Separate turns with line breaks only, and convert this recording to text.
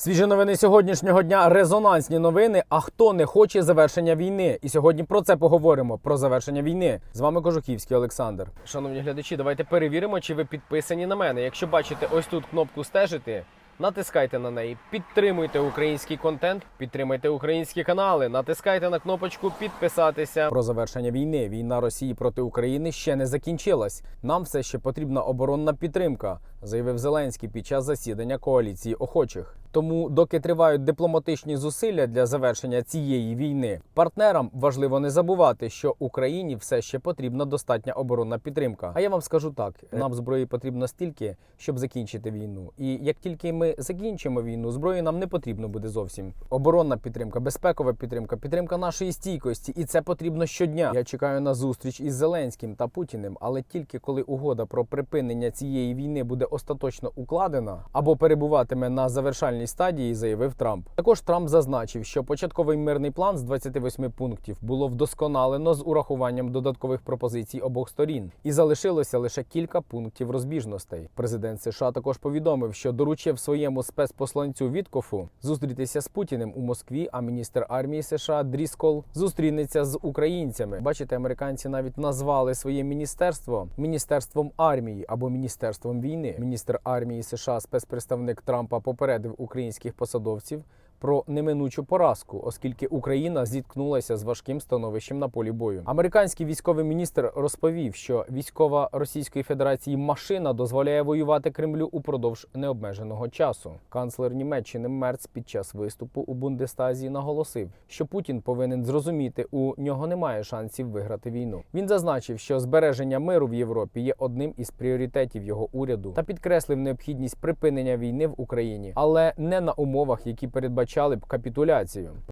Свіжі новини сьогоднішнього дня резонансні новини. А хто не хоче завершення війни? І сьогодні про це поговоримо. Про завершення війни. З вами Кожухівський Олександр. Шановні глядачі, давайте перевіримо, чи ви підписані на мене. Якщо бачите ось тут кнопку стежити. Натискайте на неї, підтримуйте український контент, підтримуйте українські канали, натискайте на кнопочку підписатися. Про завершення війни. Війна Росії проти України ще не закінчилась. Нам все ще потрібна оборонна підтримка, заявив Зеленський під час засідання коаліції охочих. Тому, доки тривають дипломатичні зусилля для завершення цієї війни, партнерам важливо не забувати, що Україні все ще потрібна достатня оборонна підтримка. А я вам скажу так: нам зброї потрібно стільки, щоб закінчити війну. І як тільки ми закінчимо війну, зброї нам не потрібно буде зовсім. Оборонна підтримка, безпекова підтримка, підтримка нашої стійкості, і це потрібно щодня. Я чекаю на зустріч із Зеленським та Путіним, але тільки коли угода про припинення цієї війни буде остаточно укладена або перебуватиме на завершальній стадії, заявив Трамп. Також Трамп зазначив, що початковий мирний план з 28 пунктів було вдосконалено з урахуванням додаткових пропозицій обох сторін, і залишилося лише кілька пунктів розбіжностей. Президент США також повідомив, що доручив своєму спецпосланцю Віткофу зустрітися з Путіним у Москві. А міністр армії США Дріскол зустрінеться з українцями. Бачите, американці навіть назвали своє міністерство міністерством армії або міністерством війни. Міністр армії США, спецпредставник Трампа, попередив українських посадовців. Про неминучу поразку, оскільки Україна зіткнулася з важким становищем на полі бою. Американський військовий міністр розповів, що військова Російської Федерації машина дозволяє воювати Кремлю упродовж необмеженого часу. Канцлер Німеччини Мерц під час виступу у Бундестазі наголосив, що Путін повинен зрозуміти, у нього немає шансів виграти війну. Він зазначив, що збереження миру в Європі є одним із пріоритетів його уряду та підкреслив необхідність припинення війни в Україні, але не на умовах, які передбачали б капітуляцію.